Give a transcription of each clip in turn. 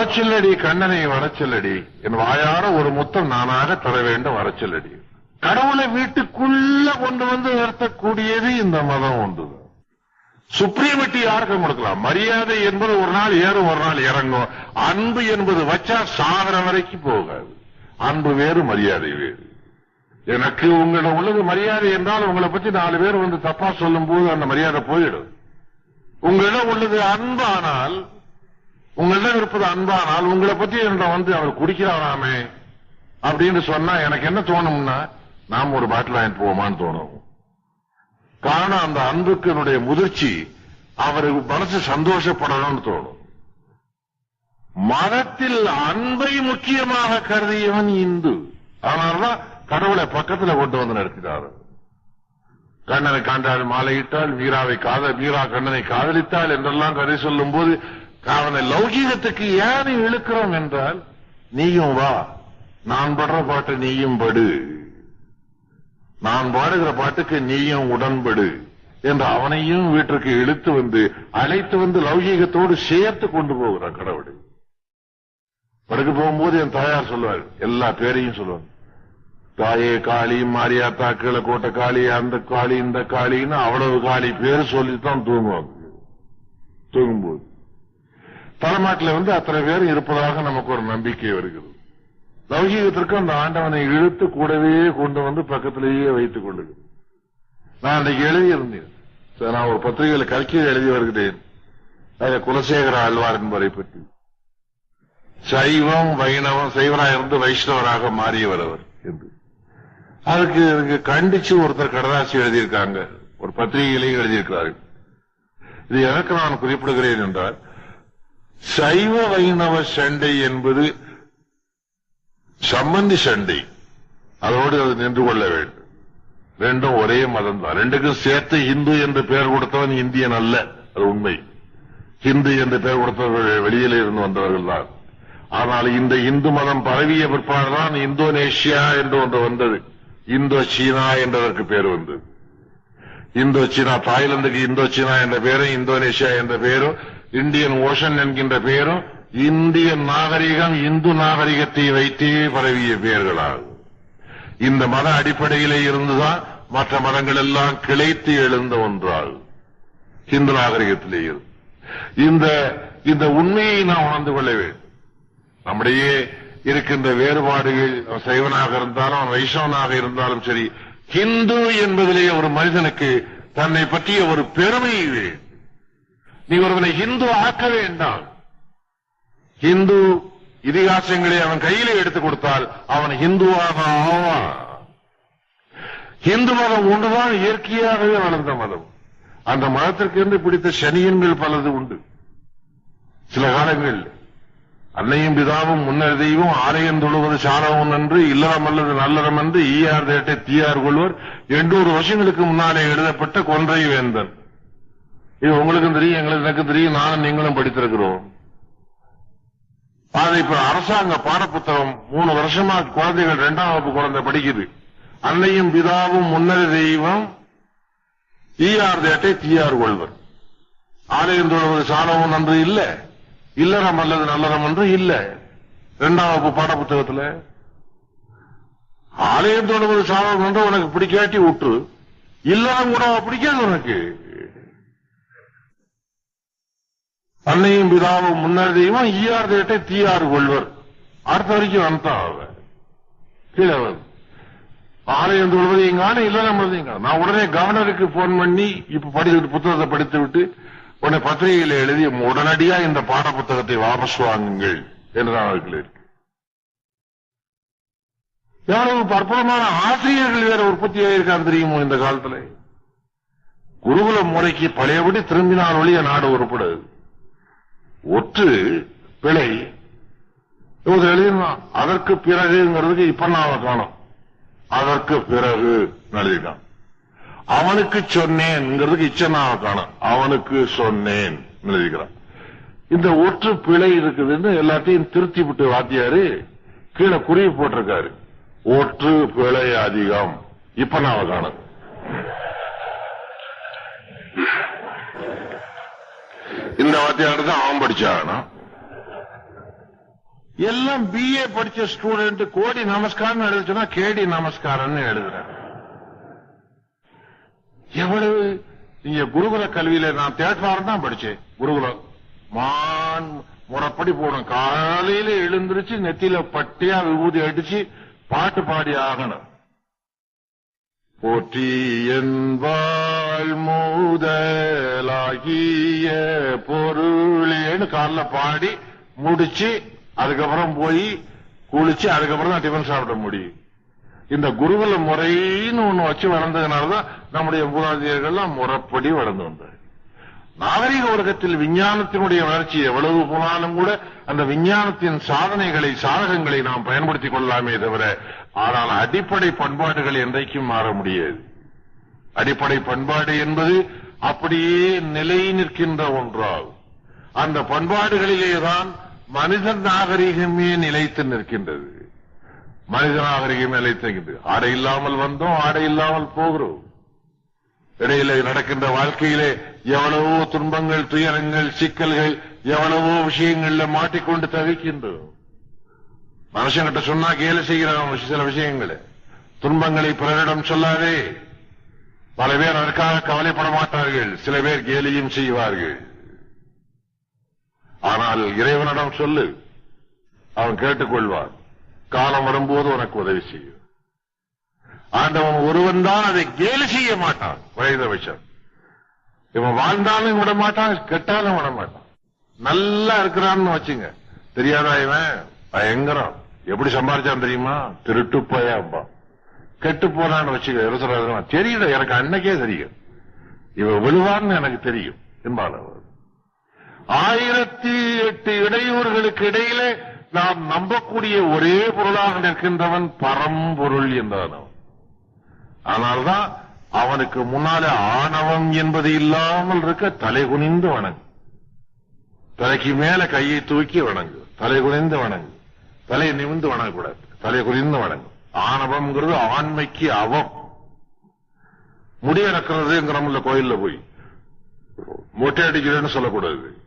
வரச்சொல்லடி கண்ணனை வரச்சொல்லடி. என் வாயார ஒரு முத்தம் நானாக தர வேண்டும் வரச்சொல்லடி. கடவுளை வீட்டுக்குள்ள கொண்டு வந்து நிறுத்தக்கூடியது இந்த மதம் ஒன்றுதான். சுப்ரீமிட்டி யாருக்கும் கொடுக்கலாம்? மரியாதை என்பது ஒரு நாள் ஏறும் ஒரு நாள் இறங்கும். அன்பு என்பது வச்சா சாகர வரைக்கும் போகாது. அன்பு வேறு மரியாதை வேறு. எனக்கு உங்களிடம் உள்ளது மரியாதை என்றால் உங்களை பத்தி நாலு பேர் வந்து தப்பா சொல்லும் போது அந்த மரியாதை போயிடும். உங்களிடம் உள்ளது அன்பானால் உங்களிடம் இருப்பது அன்பானால் உங்களை பத்தி என்னிடம் வந்து அவர் குடிக்கிறாராமே அப்படின்னு சொன்னா எனக்கு என்ன தோணும்னா நாம் ஒரு பாட்டில் வாங்கிட்டு போவோமான்னு தோணும். காரணம் அந்த அன்புக்கு முதிர்ச்சி அவருக்கு மனசு சந்தோஷப்படணும்னு தோணும். மதத்தில் அன்பை முக்கியமாக கருதியவன் இந்து. அதனாலதான் கடவுளை பக்கத்துல கொண்டு வந்து நடத்தினார். கண்ணனை காண்டாள் மாலையிட்டால் வீராவை காதல் வீரா கண்ணனை காதலித்தாள் என்றெல்லாம் கதை சொல்லும் போது அவனை லௌகீகத்துக்கு ஏன் நீ இழுக்கிறோம் என்றால் நீயும் வா. நான் படுற பாட்டு நீயும் படு. நான் பாடுகிற பாட்டுக்கு நீயும் உடன்படு என்று அவனையும் வீட்டிற்கு இழுத்து வந்து அழைத்து வந்து லௌகீகத்தோடு சேர்த்து கொண்டு போகிறான் கடவுள். படுக்க போகும்போது என் தாயார் சொல்லுவார் எல்லா பேரையும் சொல்லுவார் தாயே காளி மாரியாத்தா கீழே கோட்டை காளி அந்த காளி இந்த காளின்னு அவ்வளவு காளி பேர் சொல்லித்தான் தூங்குவாங்க. தூங்கும்போது. தலைமாட்டில் வந்து அத்தனை பேர் இருப்பதாக நமக்கு ஒரு நம்பிக்கை வருகிறது. லௌகீகத்திற்கு அந்த ஆண்டவனை இழுத்து கூடவே கொண்டு வந்து பக்கத்திலேயே வைத்துக் கொண்டிருக்கிறது நான் அன்றைக்கு எழுதியிருந்தேன். சார் நான் ஒரு பத்திரிகையில கல்கியை எழுதி வருகிறேன். அது குலசேகர ஆழ்வார் என்பவரை பற்றி. சைவம் வைணவம் சைவராக இருந்து வைஷ்ணவராக மாறியவர் அவர் என்று. அதுக்கு எனக்கு கண்டிச்சு ஒருத்தர் கடதாசி எழுதியிருக்காங்க. ஒரு பத்திரிகையிலேயும் எழுதியிருக்கிறார்கள். இது எனக்கு நான் குறிப்பிடுகிறேன் என்றால் சைவ வைணவ சண்டை என்பது சம்பந்தி சண்டை. அதோடு அது நின்று கொள்ள வேண்டும். ரெண்டும் ஒரே மதம் தான் ரெண்டுக்கும் சேர்த்து இந்து என்று பெயர் கொடுத்தவன் இந்தியன் அல்ல. அது உண்மை. ஹிந்து என்று பெயர் கொடுத்தவர்கள் வெளியில இருந்து வந்தவர்கள் தான். ஆனால் இந்த இந்து மதம் பரவிய பிற்பாடுதான் இந்தோனேஷியா என்று ஒன்று வந்தது. இந்தோ சீனா என்றதற்கு பேர் வந்தது. இந்தோ சீனா தாய்லாந்துக்கு இந்தோ சீனா என்ற பேரும் இந்தோனேஷியா என்ற பேரும் இந்தியன் ஓஷன் என்கின்ற பெயரும் இந்திய நாகரிகம் இந்து நாகரிகத்தை வைத்தே பரவிய பெயர்களாகும். இந்த மத அடிப்படையிலே இருந்துதான் மற்ற மதங்கள் எல்லாம் கிளைத்து எழுந்த ஒன்றாகும். இந்து நாகரிகத்திலே இருந்து. இந்த இந்த உண்மையை நாம் உணர்ந்து கொள்ள வேண்டும். நம்முடைய இருக்கின்ற வேறுபாடுகள் சைவனாக இருந்தாலும் வைஷ்ணவனாக இருந்தாலும் சரி ஹிந்து என்பதிலே ஒரு மனிதனுக்கு தன்னை பற்றிய ஒரு பெருமை வேண்டும். நீ ஒருவனை ஹிந்து ஆக்க வேண்டாம். ஹிந்து இதிகாசங்களை அவன் கையில எடுத்துக் கொடுத்தால் அவன் இந்துவாக ஆவான். ஹிந்து மதம் ஒன்றுதான் இயற்கையாகவே வளர்ந்த மதம். அந்த மதத்திற்கு என்று பிடித்த சனியன்கள் பலது உண்டு. சில காலங்கள் அன்னையும் பிதாவும் முன்னர் தெய்வம் ஆலயம் தொழுவது சாரவம் என்று இல்லறம் அல்லது நல்லறம் என்று ஈயார் தேட்டை தீயார் கொள்வர் எண்ணூறு வருஷங்களுக்கு முன்னாலே எழுதப்பட்ட கொன்றை வேந்தன். இது உங்களுக்கும் தெரியும் எங்களுக்கு எனக்கு தெரியும் நானும் நீங்களும் படித்திருக்கிறோம். அது இப்ப அரசாங்க பாடப்புத்தகம் மூணு வருஷமா குழந்தைகள் இரண்டாம் வகுப்பு குழந்தை படிக்குது. அன்னையும் பிதாவும் முன்னர தெய்வம் ஈயார் தேட்டை தீயார் கொள்வர். ஆலயம் தொழுவது சாலவம் நன்று இல்ல. இல்லறம் அல்லது நல்லறம் என்று இல்ல. இரண்டாம் வகுப்பு பாடப்புத்தகத்துல ஆலயம் தொழுவது சாலவம் என்று உனக்கு பிடிக்காட்டி விட்டு இல்லறம் கூட பிடிக்காது உனக்கு. தன்னையும் பிதாவும் முன்னர் தெய்வம் ஈயார் தேட்டை தீயார் கொள்வர். அடுத்த வரைக்கும் வந்துட்டான் கீழே ஆலயம் தொழுவது எங்கான இல்ல நம்மளது எங்கான நான் உடனே கவர்னருக்கு போன் பண்ணி இப்ப படித்து புத்தகத்தை படித்து விட்டு உடனே பத்திரிகையில எழுதி உடனடியா இந்த பாட புத்தகத்தை வாபஸ் வாங்குங்கள் என்று நான் அவர்கள் இருக்கு எவ்வளவு அற்புதமான ஆசிரியர்கள் வேற உற்பத்தி ஆயிருக்காரு தெரியுமோ இந்த காலத்துல? குருகுல முறைக்கு பழையபடி திரும்பினால் ஒழிய நாடு உருப்படாது. ஒற்று பிழை. இவங்க எழுதினான் அதற்கு பிறகுங்கிறதுக்கு இப்ப நான் காணும். அதற்கு பிறகு எழுதிட்டான் அவனுக்கு சொன்னேன்ங்கிறதுக்கு இச்சனாவை காணும். அவனுக்கு சொன்னேன் எழுதிக்கிறான் இந்த ஒற்று பிழை இருக்குதுன்னு எல்லாத்தையும் திருத்தி விட்டு வாத்தியாரு கீழே குறிவு போட்டிருக்காரு. ஒற்று பிழை அதிகம். இப்ப நான் காணும். இந்த வாத்தியார் தான் அவன் படிச்சாகணும். எல்லாம் பிஏ படிச்ச ஸ்டூடெண்ட் கோடி நமஸ்காரம் எழுதுச்சுன்னா கேடி நமஸ்காரம்னு எழுதுறேன். எவ்வளவு? இங்க குருகுல கல்வியில நான் தேட்வாரம் தான் படிச்சேன். குருகுலம் மான் முறைப்படி போனோம். காலையில எழுந்திருச்சு நெத்தியில பட்டியா விபூதி அடிச்சு பாட்டு பாடி ஆகணும். போற்றி மூதலாகிய பொருளேன்னு காலில் பாடி முடிச்சு அதுக்கப்புறம் போய் குளிச்சு அதுக்கப்புறம் தான் டிஃபன் சாப்பிட முடியும். இந்த குருகுல முறைன்னு ஒண்ணு வச்சு வளர்ந்ததுனாலதான் நம்முடைய மூதாதையர்கள்லாம் முறைப்படி வளர்ந்து வந்தார் நாகரிக உலகத்தில் விஞ்ஞானத்தினுடைய வளர்ச்சி எவ்வளவு போனாலும் கூட அந்த விஞ்ஞானத்தின் சாதனைகளை சாதகங்களை நாம் பயன்படுத்திக் கொள்ளலாமே தவிர ஆனால் அடிப்படை பண்பாடுகள் என்றைக்கும் மாற முடியாது. அடிப்படை பண்பாடு என்பது அப்படியே நிலை நிற்கின்ற ஒன்றாகும். அந்த பண்பாடுகளிலேதான் மனித நாகரிகமே நிலைத்து நிற்கின்றது. மனித நாகரிகமே நிலைத்து நிற்கின்றது. ஆடை இல்லாமல் வந்தோம் ஆடை இல்லாமல் போகிறோம். இடையிலே நடக்கின்ற வாழ்க்கையிலே எவ்வளவோ துன்பங்கள் துயரங்கள் சிக்கல்கள் எவ்வளவோ விஷயங்கள்ல மாட்டிக்கொண்டு தவிக்கின்றோம். மனுஷங்கிட்ட சொன்னா கேலி செய்கிறான் சில விஷயங்களை. துன்பங்களை பிறரிடம் சொல்லாதே. பல பேர் அதற்காக கவலைப்பட மாட்டார்கள். சில பேர் கேலியும் செய்வார்கள். ஆனால் இறைவனிடம் சொல்லு. அவன் கேட்டுக்கொள்வான். காலம் வரும்போது உனக்கு உதவி செய்யும். ஆண்டவன் ஒருவன் தான் அதை கேலி செய்ய மாட்டான். குறைந்தபட்சம் இவன் வாழ்ந்தாலும் விட மாட்டான் கெட்டாலும் விட மாட்டான். நல்லா இருக்கிறான்னு வச்சுங்க. தெரியாதா இவன்? பயங்கரம். எப்படி சம்பாரிச்சான் தெரியுமா? திருட்டு போயாம்பா கெட்டு போனான்னு வச்சுக்க இருசுறாரு தெரியல எனக்கு அன்னைக்கே தெரியும். இவன் விழுவான்னு எனக்கு தெரியும் என்பாள் ஆயிரத்தி எட்டு இடையூறுகளுக்கு இடையிலே நாம் நம்பக்கூடிய ஒரே பொருளாக நிற்கின்றவன் பரம்பொருள் என்றான் அவன் அவனுக்கு முன்னால ஆணவம் என்பது இல்லாமல் இருக்க தலை குனிந்து வணங்கு. தலைக்கு மேல கையை தூக்கி வணங்கு. தலை குனிந்து வணங்கு. தலை நிமிந்து வணங்கக்கூடாது. தலை குனிந்து வணங்கு. ஆணவம்ங்கிறது ஆண்மைக்கு அவம். முடி இறக்குறதுங்கிறோம்ல கோயில்ல போய். மொட்டை அடிக்கிறேன்னு சொல்லக்கூடாது.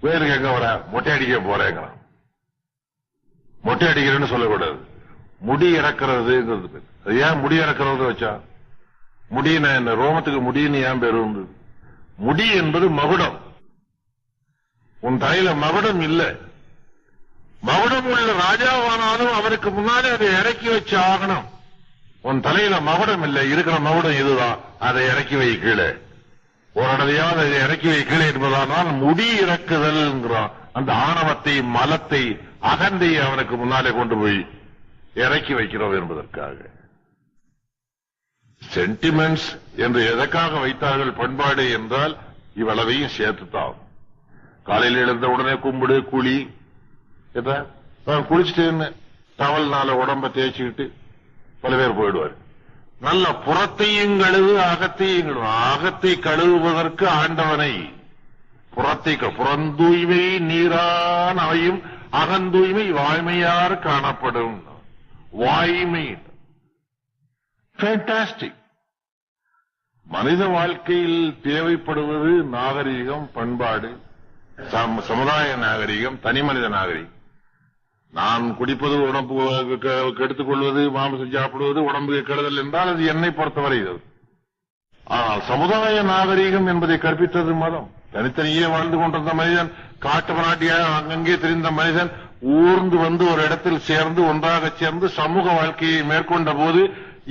வேறு எங்க வர? மொட்டை அடிக்க போறேங்கிறான். மொட்டை அடிக்கிறேன்னு சொல்லக்கூடாது. முடி இறக்குறதுங்கிறது பேர். அது ஏன் முடி இறக்குறது வச்சா? முடின்னு என்ன? ரோமத்துக்கு முடின்னு ஏன் பேர் வந்தது முடி என்பது மகுடம். உன் தலையில மகுடம் இல்லை. மகுடம் உள்ள ராஜாவானாலும் அவருக்கு முன்னாடி அதை இறக்கி வச்சு ஆகணும். உன் தலையில மகுடம் இல்லை. இருக்கிற மகுடம் இதுதான். அதை இறக்கி வை கீழே. ஒரு தடவையாவது அதை இறக்கி வை கீழே என்பதானால் முடி இறக்குதல் அந்த ஆணவத்தை மலத்தை அகந்தை அவனுக்கு முன்னாலே கொண்டு போய் இறக்கி வைக்கிறோம் என்பதற்காக. சென்டிமெண்ட்ஸ் என்று எதற்காக வைத்தார்கள் பண்பாடு என்றால் இவ்வளவையும் சேர்த்துத்தான். காலையில் எழுந்த உடனே கும்பிடு குழி என்ன? நான் குளிச்சுட்டேன்னு டவல்னால உடம்ப தேய்ச்சிக்கிட்டு பல பேர் போயிடுவார். நல்ல புறத்தையும் கழுவு அகத்தையும் கழுவு. அகத்தை கழுவுவதற்கு ஆண்டவனை புறத்தை க- புறந்தூய்மை நீரான் அவையும் அகந்தூய்மை வாய்மையார் காணப்படும். வாய்மை ஃபேண்டாஸ்டிக் மனித வாழ்க்கையில் தேவைப்படுவது நாகரிகம் பண்பாடு சம- சமுதாய நாகரிகம் தனி மனித நாகரிகம். நான் குடிப்பது உடம்பு கெ- கெடுத்துக் கொள்வது மாமிசம் சாப்பிடுவது உடம்புக்கு கெடுதல் என்றால் அது என்னை பொறுத்தவரை இது. ஆனால் சமுதாய நாகரிகம் என்பதை கற்பித்தது மதம். தனித்தனியே வாழ்ந்து கொண்டிருந்த மனிதன் காட்டு மராட்டியாக அங்கங்கே தெரிந்த மனிதன் ஊர்ந்து வந்து ஒரு இடத்தில் சேர்ந்து ஒன்றாக சேர்ந்து சமூக வாழ்க்கையை மேற்கொண்ட போது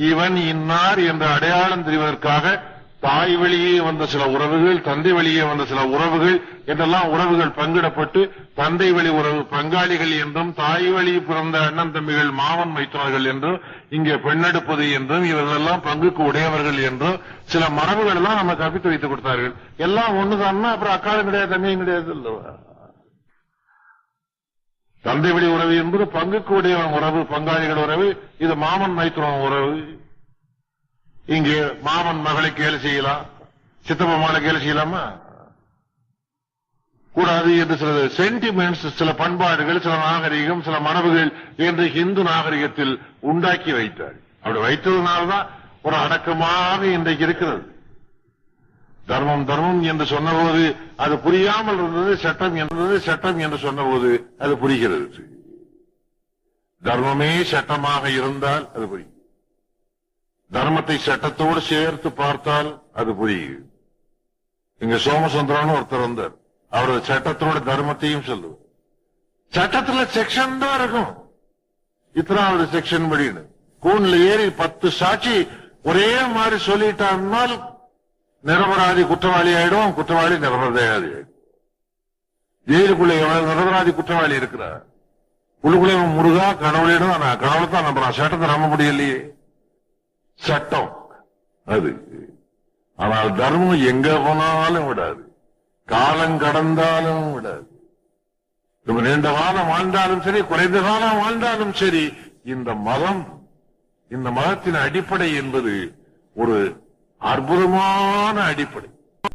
இவன் இன்னார் என்ற அடையாளம் தெரிவதற்காக தாய் வழியே வந்த சில உறவுகள் தந்தை வழியே வந்த சில உறவுகள் என்றெல்லாம் உறவுகள் பங்கிடப்பட்டு தந்தை வழி உறவு பங்காளிகள் என்றும் தாய் வழி பிறந்த அண்ணன் தம்பிகள் மாமன் மைத்துனர்கள் என்றும் இங்கே பெண்ணெடுப்பது என்றும் இவர்களெல்லாம் பங்குக்கு உடையவர்கள் என்றும் சில மரபுகள் எல்லாம் நம்ம கற்பித்து வைத்துக் கொடுத்தார்கள். எல்லாம் ஒண்ணுதான்னா அப்புறம் அக்காலும் கிடையாது தம்பியும் கிடையாது இல்லவா? தந்தை வழி உறவு என்பது பங்குக்கு உடையவன் உறவு பங்காளிகள் உறவு இது மாமன் மைத்துனன் உறவு. இங்கே மாமன் மகளை கேலி செய்யலாம் சித்தப்பா மகளை கேலி செய்யலாமா? கூடாது என்று சில சென்டிமெண்ட்ஸ் சில பண்பாடுகள் சில நாகரிகம் சில மரபுகள் என்று இந்து நாகரிகத்தில் உண்டாக்கி வைத்தார் அப்படி வைத்ததுனால்தான் ஒரு அடக்கமாக இன்றைக்கு இருக்கிறது. தர்மம் தர்மம் என்று சொன்னபோது அது புரியாமல் இருந்தது சட்டம் என்றது சட்டம் என்று சொன்னபோது அது புரிகிறது. தர்மமே சட்டமாக இருந்தால் அது புரியும் தர்மத்தை சட்டத்தோடு சேர்த்து பார்த்தால் அது புரியும் இங்க சோமசுந்தரம்னு ஒருத்தர் வந்தார். அவரது சட்டத்தோட தர்மத்தையும் சொல்லுவார். சட்டத்துல செக்ஷன் தான் இருக்கும். இத்தனாவது செக்ஷன் படின்னு. கூண்ல ஏறி பத்து சாட்சி ஒரே மாதிரி சொல்லிட்டான்னால் நிரபராதி குற்றவாளி ஆயிடும் குற்றவாளி நிரபராதி ஆயிடும். ஜெயிலுக்குள்ள எவ்வளவு நிரபராதி குற்றவாளி இருக்கிறார்? உள்ளுக்குள்ள முருகா கடவுளிடம் நான் கடவுளை தான் நம்புறான். சட்டத்தை நம்ப முடியலையே. சட்டம் அது. ஆனால் தர்மம் எங்க போனாலும் விடாது. காலம் கடந்தாலும் விடாது. நம்ம நீண்ட காலம் வாழ்ந்தாலும் சரி குறைந்த காலம் வாழ்ந்தாலும் சரி இந்த மதம் இந்த மதத்தின் அடிப்படை என்பது ஒரு அற்புதமான அடிப்படை.